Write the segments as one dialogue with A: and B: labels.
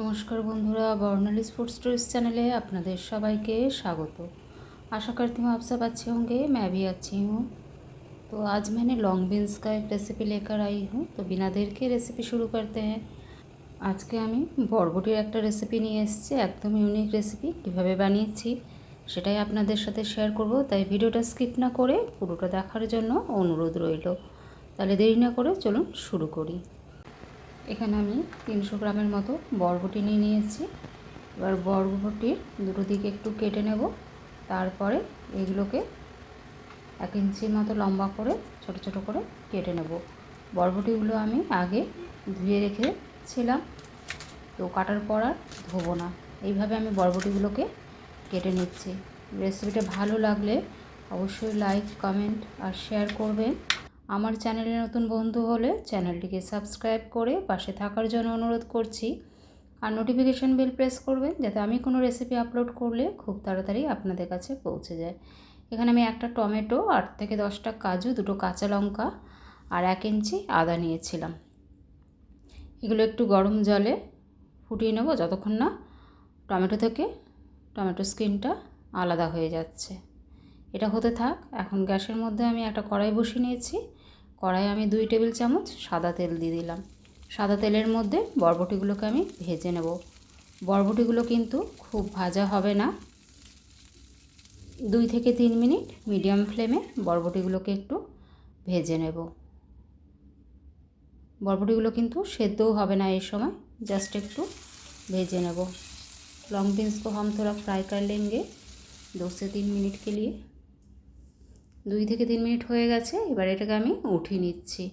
A: নমস্কার বন্ধুরা, বর্ণালি sports stories চ্যানেলে আপনাদের সবাইকে স্বাগত। আশা করি তুমি आप পাচ্ছি अच्छे ম্যাভি আছি হুঁ। তো আজ মানে লং বিনস लॉन्ग बीन्स का एक रेसिपी लेकर आई हूँ রেসিপি শুরু করতে হ্যাঁ। আজকে আমি বরবটির একটা রেসিপি নিয়ে এসেছি, একদম ইউনিক রেসিপি কীভাবে বানিয়েছি সেটাই আপনাদের সাথে শেয়ার করব। তাই ভিডিওটা স্কিপ না করে পুরোটা দেখার জন্য অনুরোধ রইল। তাহলে দেরি না করে চলুন শুরু করি। এখানে আমি তিনশো গ্রামের মতো বরবটি নিয়ে নিয়েছি। এবার বরবটির দুটো দিকে একটু কেটে নেব। তারপরে এগুলোকে এক ইঞ্চির মতো লম্বা করে, ছোট ছোট করে কেটে নেব। বরবটিগুলো আমি আগে ধুয়ে রেখেছিলাম। তো কাটার পর আর ধোবো না। এইভাবে আমি বরবটিগুলোকে কেটে নিচ্ছি। রেসিপিটা ভালো লাগলে অবশ্যই লাইক, কমেন্ট আর শেয়ার করবেন। আমার চ্যানেলে নতুন বন্ধু হলে চ্যানেলটিকে সাবস্ক্রাইব করে পাশে থাকার জন্য অনুরোধ করছি। আর নোটিফিকেশান বেল প্রেস করবেন যাতে আমি কোনো রেসিপি আপলোড করলে খুব তাড়াতাড়ি আপনাদের কাছে পৌঁছে যায়। এখানে আমি একটা টমেটো, আট থেকে দশটা কাজু, দুটো কাঁচা লঙ্কা আর এক ইঞ্চি আদা নিয়েছিলাম। এগুলো একটু গরম জলে ফুটিয়ে নেব যতক্ষণ না টমেটো থেকে টমেটো স্কিনটা আলাদা হয়ে যাচ্ছে। এটা হতে থাক, এখন গ্যাসের মধ্যে আমি একটা কড়াই বসিয়ে নিয়েছি। কড়াই আমি দুই টেবিল চামচ সাদা তেল দিয়ে দিলাম সাদা তেলের মধ্যে বরবটিগুলোকে আমি ভেজে নেব বরবটিগুলো কিন্তু খুব ভাজা হবে না দুই থেকে তিন মিনিট মিডিয়াম ফ্লেমে বরবটিগুলোকে একটু ভেজে নেব বরবটিগুলো কিন্তু সেদ্ধও হবে না এই সময় জাস্ট একটু ভেজে নেব लॉन्ग बीन्स को हम थोड़ा फ्राई कर लेंगे दो से তিন মিনিট के लिए দুই থেকে তিন মিনিট হয়ে গেছে এবার এটাকে আমি উঠিয়ে নিচ্ছি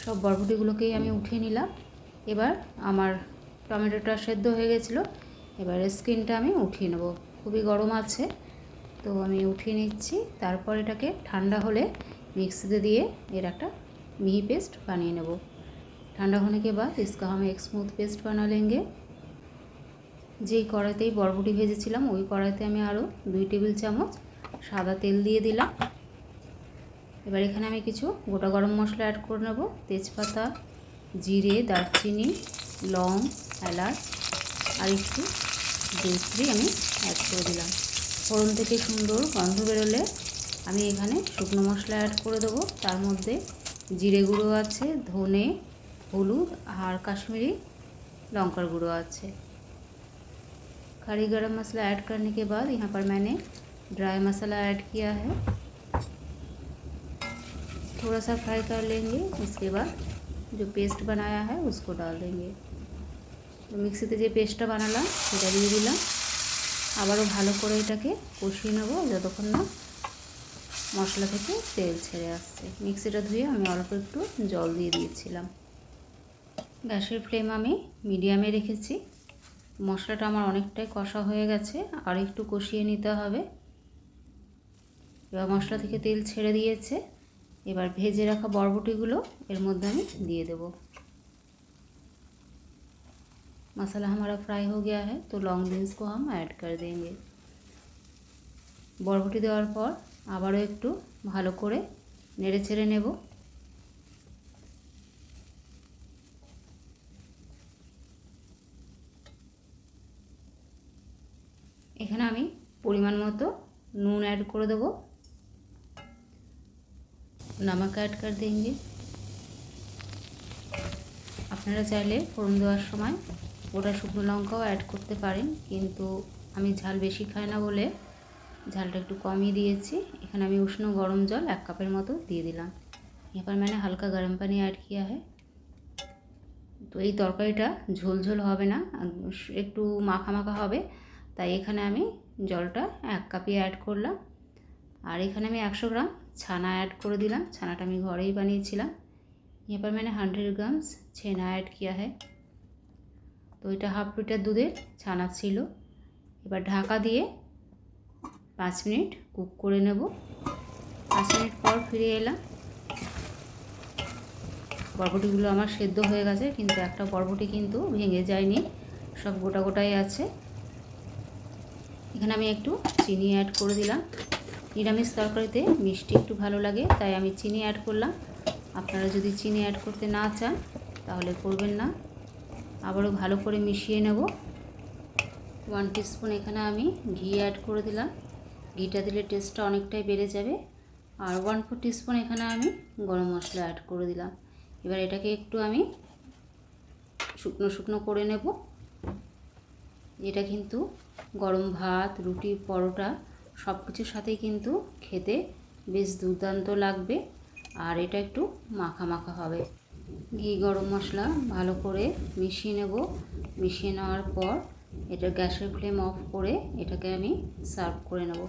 A: সব বরবটিগুলোকেই আমি উঠিয়ে নিলাম এবার আমার টমেটোটা সেদ্ধ হয়ে গেছিলো এবার স্কিনটা আমি উঠিয়ে নেব খুবই গরম আছে তো আমি উঠিয়ে নিচ্ছি তারপর এটাকে ঠান্ডা হলে মিক্সিতে দিয়ে এর একটা মিহি পেস্ট বানিয়ে নেব ठंडा होने के बाद इसका हम एक स्मूथ पेस्ट बना लेंगे যেই কড়াইতেই বরবটি ভেজেছিলাম, ওই কড়াইতে আমি আরও দুই টেবিল চামচ সাদা তেল দিয়ে দিলাম। এবার এখানে আমি কিছু গোটা গরম মশলা অ্যাড করে নেব। তেজপাতা, জিরে, দারচিনি, লং, এলাচ আর একটু জৈত্রী আমি অ্যাড করে দিলাম। ফোড়ন থেকে সুন্দর গন্ধ বেরোলে আমি এখানে শুকনো মশলা অ্যাড করে দেবো। তার মধ্যে জিরে গুঁড়ো আছে, ধনে, হলুদ আর কাশ্মীরি লঙ্কার গুঁড়ো আছে। खड़ी गरम मसाला ऐड करने के बाद यहाँ पर मैंने ड्राई मसाला ऐड किया है थोड़ा सा फ्राई कर लेंगे इसके बाद जो पेस्ट बनाया है उसको डाल देंगे তো মিক্সিতে যে পেস্টটা বানালাম সেটা দিয়ে দিলাম আবারও ভালো করে এটাকে কষিয়ে নেবো যতক্ষণ না মশলা থেকে তেল ছেড়ে আসছে মিক্সিটা ধুয়ে আমি অল্প একটু জল দিয়ে দিয়েছিলাম গ্যাসের ফ্লেম আমি মিডিয়ামে রেখেছি মশলাটা আমার অনেকটাই কষা হয়ে গেছে আর একটু কষিয়ে নিতে হবে এবার মশলা থেকে তেল ছেড়ে দিয়েছে এবার ভেজে রাখা বরবটিগুলো এর মধ্যে আমি দিয়ে দেব मसाला हमारा फ्राई हो गया है तो लॉन्ग बीन्स को हम ऐड कर देंगे বরবটি দেওয়ার পর আবারও একটু ভালো করে নেড়ে ছেড়ে নেব এখানে আমি পরিমাণ মতো নুন ऐड করে দেবো নমক ऐड कर देंगे আপনারা চাইলে ফোড়ন দেওয়ার সময় গোটা শুকনো লঙ্কাও অ্যাড করতে পারেন কিন্তু আমি ঝাল বেশি খাই না বলে ঝালটা একটু কমই দিয়েছি এখানে আমি উষ্ণ গরম জল এক কাপের মতো দিয়ে দিলাম এবার মানে হালকা গরম পানি অ্যাড কিয়া है তো এই তরকারিটা ঝোল ঝোল হবে না একটু মাখা মাখা হবে তাই এখানে আমি জলটা এক কাপে অ্যাড করলাম আর এখানে আমি একশো গ্রাম ছানা অ্যাড করে দিলাম ছানাটা আমি ঘরেই বানিয়েছিলাম यहाँ पर मैंने हंड्रेड ग्राम्स छेना ऐड किया है তো এটা হাফ লিটার দুধের ছানা ছিল এবার ঢাকা দিয়ে পাঁচ মিনিট কুক করে নেব পাঁচ মিনিট পর ফিরে এলাম বরবটিগুলো আমার সেদ্ধ হয়ে গেছে কিন্তু একটা বরবটি কিন্তু ভেঙে যায়নি সব গোটা গোটাই আছে এখানে আমি একটু চিনি অ্যাড করে দিলাম। নিরামিষ তরকারিতে মিষ্টি একটু ভালো লাগে, তাই আমি চিনি অ্যাড করলাম। আপনারা যদি চিনি অ্যাড করতে না চান, তাহলে করবেন না। আবারও ভালো করে মিশিয়ে নেব। ওয়ান টিস্পুন এখানে আমি ঘি অ্যাড করে দিলাম। ঘিটা দিলে টেস্টটা অনেকটাই বেড়ে যাবে। আর ওয়ান ফোর টিস্পুন এখানে আমি গরম মশলা অ্যাড করে দিলাম। এবার এটাকে একটু আমি শুকনো শুকনো করে নেব। এটা কিন্তু গরম ভাত, রুটি, পরোটা সব কিছুর সাথেই কিন্তু খেতে বেশ দুর্দান্ত লাগবে। আর এটা একটু মাখা মাখা হবে। ঘি, গরম মশলা ভালো করে মিশিয়ে নেব। মিশিয়ে নেওয়ার পর এটা গ্যাসের ফ্লেম অফ করে এটাকে আমি সার্ভ করে নেব।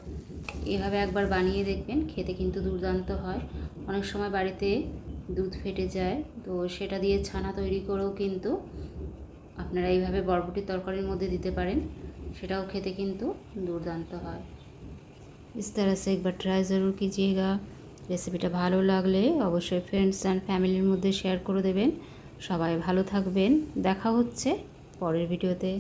A: এভাবে একবার বানিয়ে দেখবেন, খেতে কিন্তু দুর্দান্ত হয়। অনেক সময় বাড়িতে দুধ ফেটে যায়, তো সেটা দিয়ে ছানা তৈরি করেও কিন্তু আপনারা এইভাবে বরবটির তরকারির মধ্যে দিতে পারেন। সেটাও খেতে কিন্তু দুর্দান্ত হয় इस तरह से एक बार ट्राई ज़रूर कीजिएगा রেসিপিটা ভালো লাগলে অবশ্যই ফ্রেন্ডস অ্যান্ড ফ্যামিলির মধ্যে শেয়ার করে দেবেন সবাই ভালো থাকবেন দেখা হচ্ছে পরের ভিডিওতে